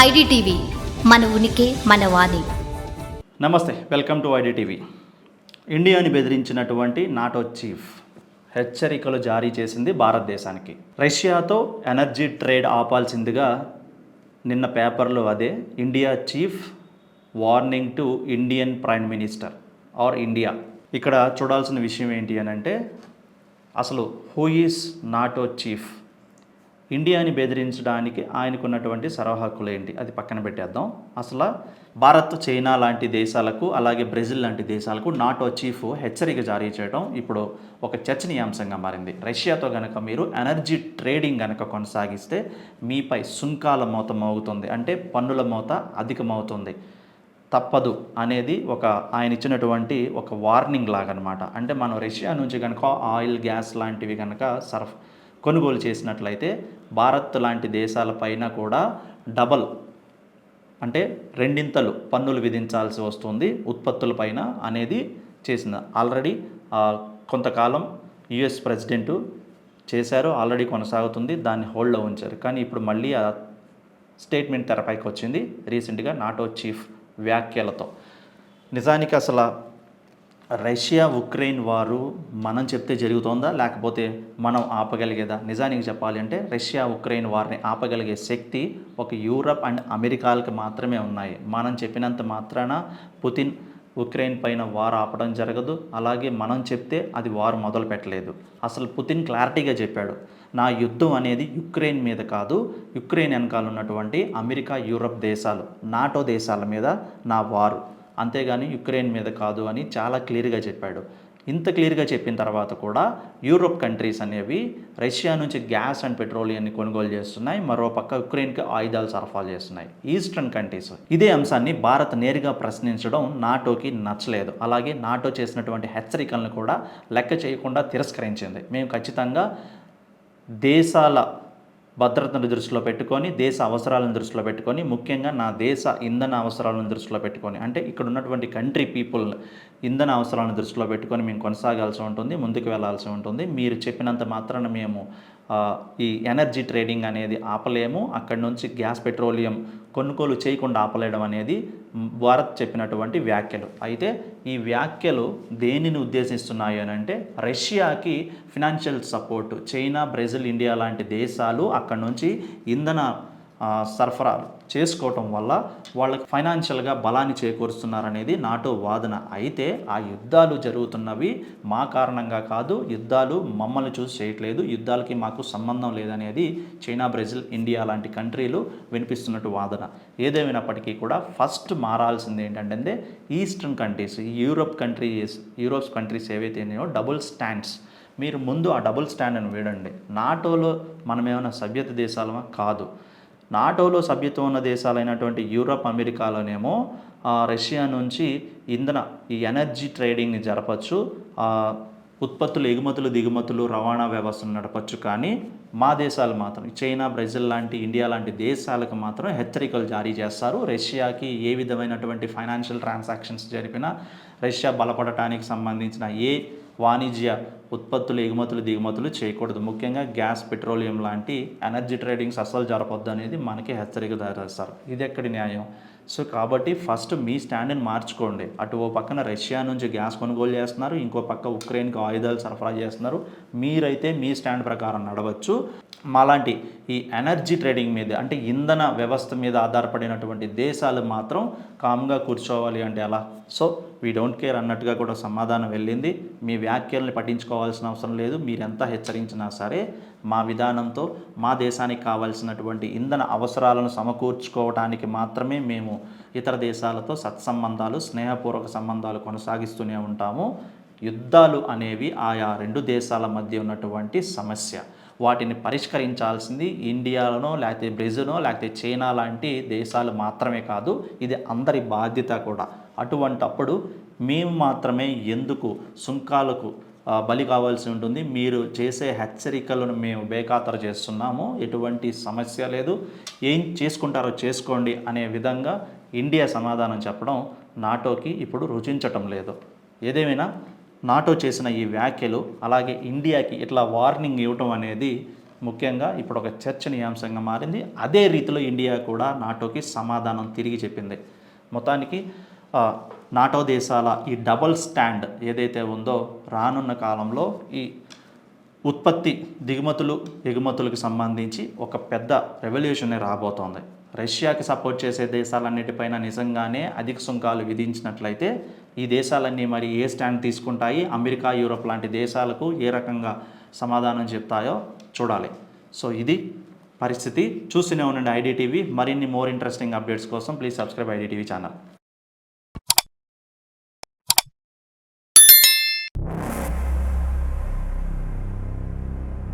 IDTV మన ఉనికి మన వాణి. నమస్తే వెల్కమ్ టు ఐడిటీవీ. ఇండియాని బెదిరించినటువంటి నాటో చీఫ్ హెచ్చరికలు జారీ చేసింది భారతదేశానికి. రష్యాతో ఎనర్జీ ట్రేడ్ ఆపాల్సిందిగా నిన్న పేపర్లో అదే India chief warning to Indian prime minister or India. ఇక్కడ చూడాల్సిన విషయం ఏంటి అని అంటే అసలు హూ ఈస్ నాటో చీఫ్? ఇండియాని బెదిరించడానికి ఆయనకున్నటువంటి సర్వహక్కులు ఏంటి? అది పక్కన పెట్టేద్దాం. అసలు భారత్ చైనా లాంటి దేశాలకు అలాగే బ్రెజిల్ లాంటి దేశాలకు నాటో చీఫ్ హెచ్చరిక జారీ చేయడం ఇప్పుడు ఒక చర్చనీయాంశంగా మారింది. రష్యాతో కనుక మీరు ఎనర్జీ ట్రేడింగ్ కనుక కొనసాగిస్తే మీపై సుంకాల మోత మోగుతుంది. అంటే పన్నుల మోత అధికమవుతుంది. తప్పదు అనేది ఒక ఆయన ఇచ్చినటువంటి ఒక వార్నింగ్ లాగా అనమాట అంటే మనం రష్యా నుంచి కనుక ఆయిల్ గ్యాస్ లాంటివి కనుక సరఫ్ కొనుగోలు చేసినట్లయితే భారత్ లాంటి దేశాలపైన కూడా డబల్ అంటే రెండింతలు పన్నులు విధించాల్సి వస్తుంది ఉత్పత్తులపైన అనేది చేసింది ఆల్రెడీ కొంతకాలం యుఎస్ ప్రెసిడెంటు చేశారు ఆల్రెడీ కొనసాగుతుంది దాన్ని హోల్డ్లో ఉంచారు. కానీ ఇప్పుడు మళ్ళీ ఆ స్టేట్మెంట్ తెరపైకి వచ్చింది రీసెంట్గా నాటో చీఫ్ వ్యాఖ్యలతో. నిజానికి అసలు రష్యా ఉక్రెయిన్ వారు మనం చెప్తే జరుగుతోందా? లేకపోతే మనం ఆపగలిగేదా? నిజానికి చెప్పాలి అంటే రష్యా ఉక్రెయిన్ వారిని ఆపగలిగే శక్తి ఒక యూరప్ అండ్ అమెరికాలకు మాత్రమే ఉన్నాయి. మనం చెప్పినంత మాత్రాన పుతిన్ ఉక్రెయిన్ పైన వార్ ఆపడం జరగదు. అలాగే మనం చెప్తే అది వారు మొదలు పెట్టలేదు. అసలు పుతిన్ క్లారిటీగా చెప్పాడు. నా యుద్ధం అనేది యుక్రెయిన్ మీద కాదు యుక్రెయిన్ వెనకాల ఉన్నటువంటి అమెరికా యూరప్ దేశాలు నాటో దేశాల మీద నా వారు. అంతేగాని యుక్రెయిన్ మీద కాదు అని చాలా క్లియర్గా చెప్పాడు. ఇంత క్లియర్గా చెప్పిన తర్వాత కూడా యూరోప్ కంట్రీస్ అనేవి రష్యా నుంచి గ్యాస్ అండ్ పెట్రోలియాన్ని కొనుగోలు చేస్తున్నాయి. మరో పక్క యుక్రెయిన్కి ఆయుధాలు సరఫరా చేస్తున్నాయి. ఈస్టర్న్ కంట్రీస్ ఇదే అంశాన్ని భారత్ నేరుగా ప్రశ్నించడం నాటోకి నచ్చలేదు. అలాగే నాటో చేసినటువంటి హెచ్చరికలను కూడా లెక్క చేయకుండా తిరస్కరించింది. మేము ఖచ్చితంగా దేశాల భద్రతను దృష్టిలో పెట్టుకొని దేశ అవసరాలను దృష్టిలో పెట్టుకొని ముఖ్యంగా నా దేశ ఇంధన అవసరాలను దృష్టిలో పెట్టుకొని అంటే ఇక్కడ ఉన్నటువంటి కంట్రీ పీపుల్ ఇంధన అవసరాలను దృష్టిలో పెట్టుకొని మేము కొనసాగాల్సి ఉంటుంది ముందుకు వెళ్ళాల్సి ఉంటుంది. మీరు చెప్పినంత మాత్రాన మేము ఈ ఎనర్జీ ట్రేడింగ్ అనేది ఆపలేము. అక్కడి నుంచి గ్యాస్ పెట్రోలియం కొనుగోలు చేయకుండా ఆపలేయడం అనేది భారత్ చెప్పినటువంటి వ్యాఖ్యలు. అయితే ఈ వ్యాఖ్యలు దేనిని ఉద్దేశిస్తున్నాయి అని అంటే రష్యాకి financial support China Brazil India లాంటి దేశాలు అక్కడి నుంచి ఇంధన సరఫరా చేసుకోవటం వల్ల వాళ్ళకి ఫైనాన్షియల్గా బలాన్ని చేకూరుస్తున్నారనేది నాటో వాదన. అయితే ఆ యుద్ధాలు జరుగుతున్నవి మా కారణంగా కాదు యుద్ధాలు మమ్మల్ని చూసి చేయట్లేదు యుద్ధాలకి మాకు సంబంధం లేదనేది చైనా బ్రెజిల్ ఇండియా లాంటి కంట్రీలు వినిపిస్తున్నట్టు వాదన. ఏదేమైనప్పటికీ కూడా ఫస్ట్ మారాల్సింది ఏంటంటే eastern countries Europe countries Europe countries ఏవైతే ఉన్నాయో డబుల్ స్టాండ్స్. మీరు ముందు ఆ డబుల్ స్టాండ్ని వీడండి. నాటోలో మనమేమైనా సభ్యత దేశాలమా? కాదు. నాటోలో సభ్యత్వం ఉన్న దేశాలైనటువంటి యూరప్ అమెరికాలోనేమో రష్యా నుంచి ఇంధన ఈ ఎనర్జీ ట్రేడింగ్ని జరపచ్చు. ఉత్పత్తులు ఎగుమతులు దిగుమతులు రవాణా వ్యవస్థను నడపచ్చు. కానీ మా దేశాలు మాత్రం చైనా బ్రెజిల్ లాంటి ఇండియా లాంటి దేశాలకు మాత్రం హెచ్చరికలు జారీ చేస్తారు. రష్యాకి ఏ విధమైనటువంటి ఫైనాన్షియల్ ట్రాన్సాక్షన్స్ జరిపినా రష్యా బలపడటానికి సంబంధించిన ఏ వాణిజ్య ఉత్పత్తులు ఎగుమతులు దిగుమతులు చేయకూడదు. ముఖ్యంగా గ్యాస్ పెట్రోలియం లాంటి ఎనర్జీ ట్రేడింగ్స్ అస్సలు జరపొద్దు అనేది మనకి హెచ్చరిక దారేస్తారు ఇది ఎక్కడి న్యాయం? సో కాబట్టి ఫస్ట్ మీ స్టాండ్ని మార్చుకోండి. అటు ఓ పక్కన రష్యా నుంచి గ్యాస్ కొనుగోలు చేస్తున్నారు ఇంకో పక్క ఉక్రెయిన్కి ఆయుధాలు సరఫరా చేస్తున్నారు. మీరైతే మీ స్టాండ్ ప్రకారం నడవచ్చు. మాలాంటి ఈ ఎనర్జీ ట్రేడింగ్ మీద అంటే ఇంధన వ్యవస్థ మీద ఆధారపడినటువంటి దేశాలు మాత్రం కామ్గా కూర్చోవాలి అంటే ఎలా? సో వీ డోంట్ కేర్ అన్నట్టుగా కూడా సమాధానం వెళ్ళింది. మీ వ్యాఖ్యల్ని పట్టించుకోవాల్సిన అవసరం లేదు. మీరెంత హెచ్చరించినా సరే మా విధానంతో మా దేశానికి కావాల్సినటువంటి ఇంధన అవసరాలను సమకూర్చుకోవడానికి మాత్రమే మేము ఇతర దేశాలతో సత్సంబంధాలు స్నేహపూర్వక సంబంధాలు కొనసాగిస్తూనే ఉంటాము. యుద్ధాలు అనేవి ఆయా రెండు దేశాల మధ్య ఉన్నటువంటి సమస్య. వాటిని పరిష్కరించాల్సింది ఇండియాలోనో లేకపోతే బ్రెజిల్నో లేకపోతే చైనా లాంటి దేశాలు మాత్రమే కాదు ఇది అందరి బాధ్యత కూడా. అటువంటప్పుడు మేము మాత్రమే ఎందుకు సుంకాలకు బలి కావాల్సి ఉంటుంది? మీరు చేసే హెచ్చరికలను మేము బేఖాతరు చేస్తున్నాము. ఎటువంటి సమస్య లేదు. ఏం చేసుకుంటారో చేసుకోండి అనే విధంగా ఇండియా సమాధానం చెప్పడం నాటోకి ఇప్పుడు రుచించటం లేదు. ఏదేమైనా నాటో చేసిన ఈ వ్యాఖ్యలు అలాగే ఇండియాకి ఇట్లా వార్నింగ్ ఇవ్వటం అనేది ముఖ్యంగా ఇప్పుడు ఒక చర్చనీయాంశంగా మారింది. అదే రీతిలో ఇండియా కూడా నాటోకి సమాధానం తిరిగి చెప్పింది. మొత్తానికి నాటో దేశాల ఈ డబల్ స్టాండ్ ఏదైతే ఉందో రానున్న కాలంలో ఈ ఉత్పత్తి దిగుమతులు ఎగుమతులకు సంబంధించి ఒక పెద్ద రెవల్యూషన్ రాబోతోంది. రష్యాకి సపోర్ట్ చేసే దేశాలన్నిటిపైన నిజంగానే అధిక సుంకాలు విధించినట్లయితే ఈ దేశాలన్నీ మరి ఏ స్టాండ్ తీసుకుంటాయి? అమెరికా యూరోప్ లాంటి దేశాలకు ఏ రకంగా సమాధానం చెప్తాయో చూడాలి. సో ఇది పరిస్థితి. చూస్తూనే ఉండండి ఐడిటీవీ మరిన్ని మోర్ ఇంట్రెస్టింగ్ అప్డేట్స్ కోసం please subscribe ID TV channel